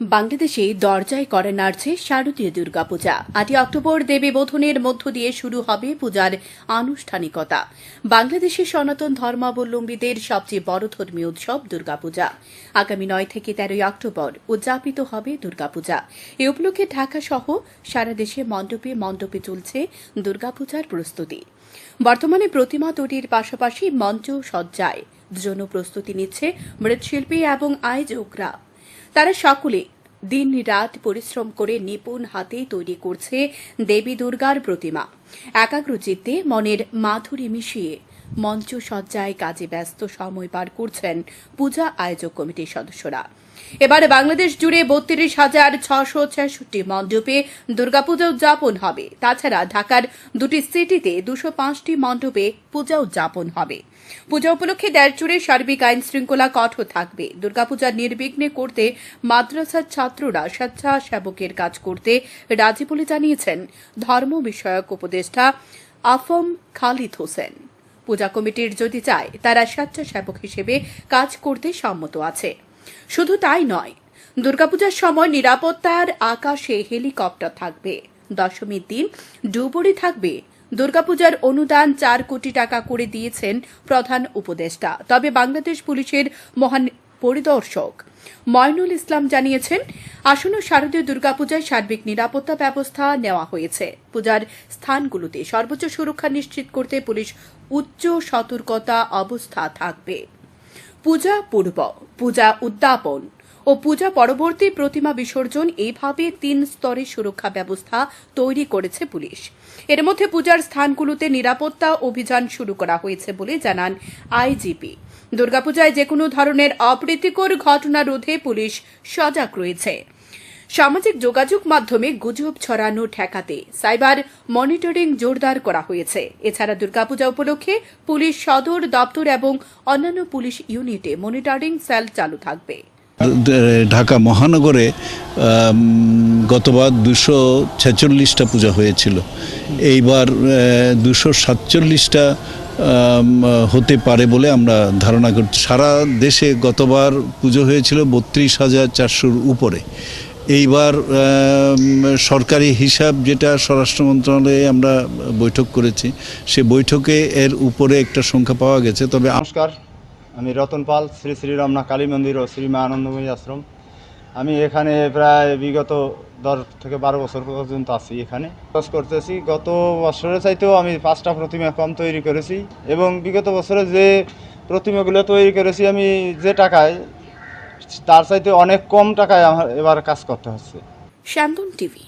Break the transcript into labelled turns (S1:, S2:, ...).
S1: বাংলাদেশে দরজায় করে নাড়ছে শারদীয় দুর্গাপূজা। আটই অক্টোবর দেবী বোধনের মধ্য দিয়ে শুরু হবে পূজার আনুষ্ঠানিকতা। বাংলাদেশের সনাতন ধর্মাবলম্বীদের সবচেয়ে বড় ধর্মীয় উৎসব দুর্গাপূজা। আগামী নয় থেকে তেরোই অক্টোবর উদযাপিত হবে দুর্গাপূজা। এ উপলক্ষে ঢাকা সহ সারা দেশে মণ্ডপে মণ্ডপে চলছে দুর্গাপূজার প্রস্তুতি। বর্তমানে প্রতিমা তৈরির পাশাপাশি মঞ্চ সজ্জায়। জন্য প্রস্তুতি নিচ্ছে মৃৎশিল্পী এবং আয়োজকরা। তারা সকলে দিন রাত পরিশ্রম করে নিপুণ হাতে তৈরি করছে দেবী দুর্গার প্রতিমা। একাগ্রচিত্তে মনের মাধুরী মিশিয়ে মঞ্চ সজ্জায় কাজে ব্যস্ত সময় পার করছেন পূজা আয়োজক কমিটির সদস্যরা। এবার বাংলাদেশ জুড়ে বত্রিশ হাজার ছশো ছেষট্টি মণ্ডপে দুর্গাপূজা উদযাপন হবে। তাছাড়া ঢাকার দুটি সিটিতে দুশো পাঁচটি মণ্ডপে পূজা উদযাপন হবে। পূজা উপলক্ষে দেড়জুড়ে সার্বিক আইন শৃঙ্খলা কঠোর থাকবে। দুর্গাপূজা নির্বিঘ্নে করতে মাদ্রাসার ছাত্ররা স্বেচ্ছাসেবকের কাজ করতে রাজি বলে জানিয়েছেন ধর্ম বিষয়ক উপদেষ্টা আফম খালিদ হোসেন। পূজা কমিটির যদি চায়, তারা স্বেচ্ছাসেবক হিসেবে কাজ করতে সম্মত আছে। শুধু তাই নয়, দুর্গাপূজার সময় নিরাপত্তার আকাশে হেলিকপ্টার থাকবে। দশমীর দিন ডুবুরি থাকবে। দুর্গাপূজার অনুদান চার কোটি টাকা করে দিয়েছেন প্রধান উপদেষ্টা। তবে বাংলাদেশ পুলিশের মহান পরিদর্শক। ময়নুল ইসলাম জানিয়েছেন, আসন্ন শারদীয় দুর্গাপূজায় সার্বিক নিরাপত্তা ব্যবস্থা নেওয়া হয়েছে। পূজার স্থানগুলোতে সর্বোচ্চ সুরক্ষা নিশ্চিত করতে পুলিশ উচ্চ সতর্কতা অবস্থা থাকবে। পূজা পূর্ব, পূজা উদ্যাপন ও পূজা পরবর্তী প্রতিমা বিসর্জন এইভাবে তিন স্তরে সুরক্ষা ব্যবস্থা তৈরি করেছে পুলিশ। এর মধ্যে পূজার স্থানগুলোতে নিরাপত্তা অভিযান শুরু করা হয়েছে বলে জানান আইজিপি। দুর্গাপূজায় যে কোনো ধরনের অপ্রীতিকর ঘটনা রোধে পুলিশ সজাগ রয়েছে। সামাজিক যোগাযোগ মাধ্যমে গুজব ছড়ানো ঠেকাতে সাইবার মনিটরিং জোরদার করা হয়েছে। এছাড়া দুর্গাপূজা উপলক্ষে পুলিশ সদর দপ্তর এবং অন্যান্য পুলিশ ইউনিটে মনিটরিং সেল চালু থাকবে।
S2: ঢাকা মহানগরে গতবার দুশো ছেচল্লিশটা পূজা হয়েছিল। এইবার দুশো সাতচল্লিশটা হতে পারে বলে আমরা ধারণা করছি। সারা দেশে গতবার পুজো হয়েছিল বত্রিশ হাজার চারশোর উপরে। এইবার সরকারি হিসাব যেটা স্বরাষ্ট্র মন্ত্রণালয়ে আমরা বৈঠক করেছি, সে বৈঠকে এর উপরে একটা সংখ্যা পাওয়া গেছে। তবে
S3: নমস্কার, আমি রতন পাল, শ্রী শ্রী রমনা কালী মন্দির ও শ্রী মা আনন্দময়ী আশ্রম। আমি এখানে প্রায় বিগত দশ থেকে বারো বছর পর্যন্ত আছি এখানে। কাজ করতেছি। গত বছরের চাইতেও আমি পাঁচটা প্রতিমা কম তৈরি করেছি এবং বিগত বছরে যে প্রতিমাগুলো তৈরি করেছি, আমি যে টাকায়, তার চাইতে অনেক কম টাকায় আমার এবার কাজ করতে হচ্ছে।
S1: শ্যামদন টিভি